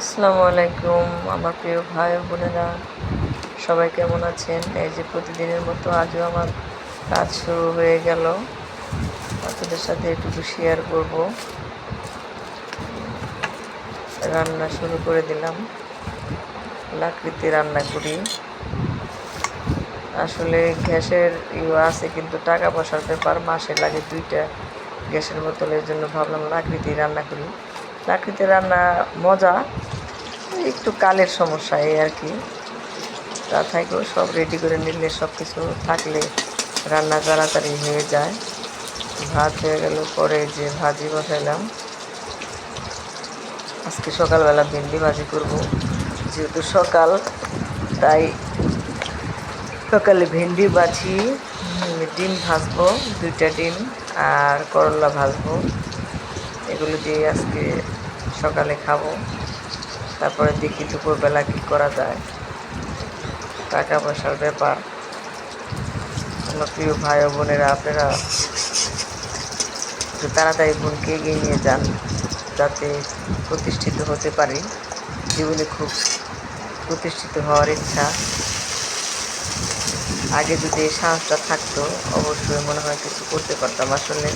আসসালামু আলাইকুম, আমার প্রিয় ভাই বোনেরা। সবাই কেমন আছেন? এই যে প্রতিদিনের মতো আজও আমার কাজ শুরু হয়ে গেল। আপনাদের সাথে একটু শেয়ার করব। রান্না শুরু করে দিলাম। লাকড়িতে রান্না করি। আসলে গ্যাসের ইয়ে আছে, কিন্তু টাকা পয়সার ব্যাপার, মাসে লাগে দুইটা গ্যাসের বোতলের জন্য ভাবলাম লাকড়িতেই রান্না করি। লাকড়িতে রান্না মজা, একটু কালের সমস্যা এই আর কি। তা থাকেও, সব রেডি করে নিলে সব কিছু থাকলে রান্না তাড়াতাড়ি হয়ে যায়। ভাত হয়ে গেল, পরে যে ভাজি বসাইলাম। আজকে সকালবেলা ভেন্ডি ভাজি করব। যেহেতু সকাল, তাই সকালে ভেন্ডি বাছি ডিম ভাজবো, দুইটা ডিম আর করলা ভাজবো। এগুলো দিয়ে আজকে সকালে খাব। তারপরে দেখি দুপুরবেলা কী করা যায়। টাকা পয়সার ব্যাপার। আমার প্রিয় ভাই বোনেরা, আপনারা একটু তাড়াতাড়ি বোনকে এগিয়ে নিয়ে যান, যাতে প্রতিষ্ঠিত হতে পারি। জীবনে খুব প্রতিষ্ঠিত হওয়ার ইচ্ছা। আগে যদি এই সাহসটা থাকতো, অবশ্যই মনে হয় কিছু করতে পারতাম। আসলে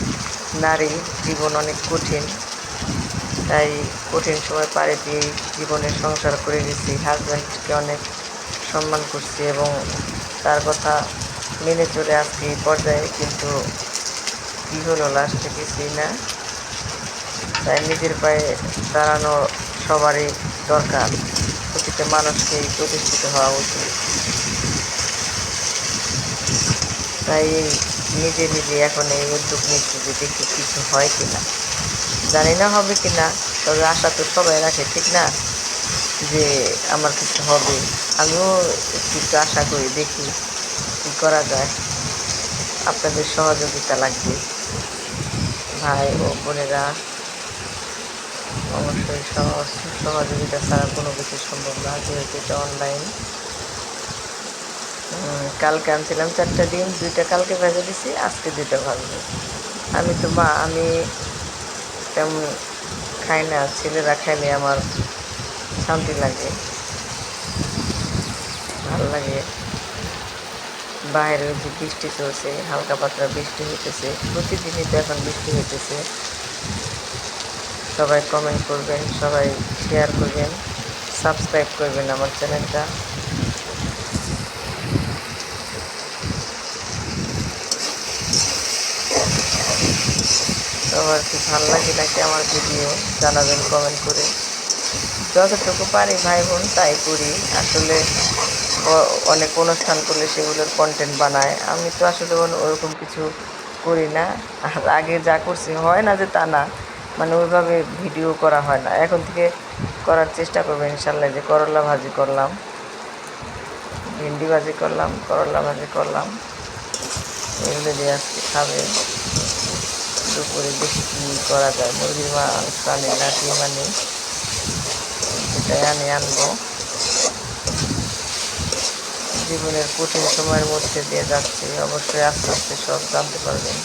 নারী জীবন অনেক কঠিন, তাই কঠিন সময় পাড়ি দিয়ে জীবনের সংসার করে গেছি। হাজব্যান্ডকে অনেক সম্মান করছি এবং তার কথা মেনে চলে আসছি এই পর্যায়ে কিন্তু কী হলো লাস্টে কিছুই না। তাই নিজের পায়ে দাঁড়ানো সবারই দরকার। প্রতিটা মানুষকেই প্রতিষ্ঠিত হওয়া উচিত। তাই নিজে নিজে এখন এই উদ্যোগ নিচ্ছি যে দেখি কিছু হয় কিনা জানি না হবে কি না, তবে আশা তো সবাই রাখে, ঠিক না? যে আমার কিছু হবে। আমিও একটু আশা করি, দেখি কী করা যায়। আপনাদের সহযোগিতা লাগবে। ভাই ও বোনেরা, অবশ্যই সহযোগিতা ছাড়া কোনো কিছু সম্ভব না, যেহেতু এটা অনলাইন কালকে আনছিলাম চারটা ডিম, দুইটা কালকে ভেজে দিছি, আজকে দুইটা ভাজবো। আমি তো মা, আমি তেমন খাই না, ছেলেরা খাইলে আমার শান্তি লাগে, ভালো লাগে। বাইরে যে বৃষ্টি চলছে, হালকা পাতলা বৃষ্টি হইতেছে, প্রতিদিনই তো এখন বৃষ্টি হইতেছে। সবাই কমেন্ট করবেন, সবাই শেয়ার করবেন সাবস্ক্রাইব করবেন আমার চ্যানেলটা সবার কি ভালো লাগে নাকি আমার ভিডিও জানাবেন কমেন্ট করে। যতটুকু পারি ভাই বোন, তাই করি। আসলে অনেক অনুষ্ঠান করলে সেগুলোর কন্টেন্ট বানায়। আমি তো আসলে ওরকম কিছু করি না। আর আগে যা করছি, হয় না যে তা না। মানে ওইভাবে ভিডিও করা হয় না। এখন থেকে করার চেষ্টা করব ইনশাল্লাহ যে করলা ভাজি করলাম। ভেন্ডি ভাজি করলাম, করলা ভাজি করলাম। এগুলো দিয়ে আজকে খাবে। দুপুরে বেশি কী করা যায়। মুরগির মাংস আনি না আনি সেটাই আমি আনব। জীবনের কঠিন সময়ের মধ্যে দিয়ে যাচ্ছে। অবশ্যই আস্তে আস্তে সব জানতে পারবেন।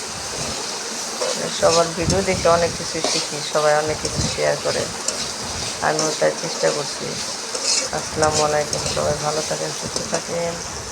সবার ভিডিও দেখে অনেক কিছু শিখি, সবাই অনেক কিছু শেয়ার করে। আমিও তাই চেষ্টা করছি। আসসালামু আলাইকুম, সবাই ভালো থাকেন, সুস্থ থাকেন।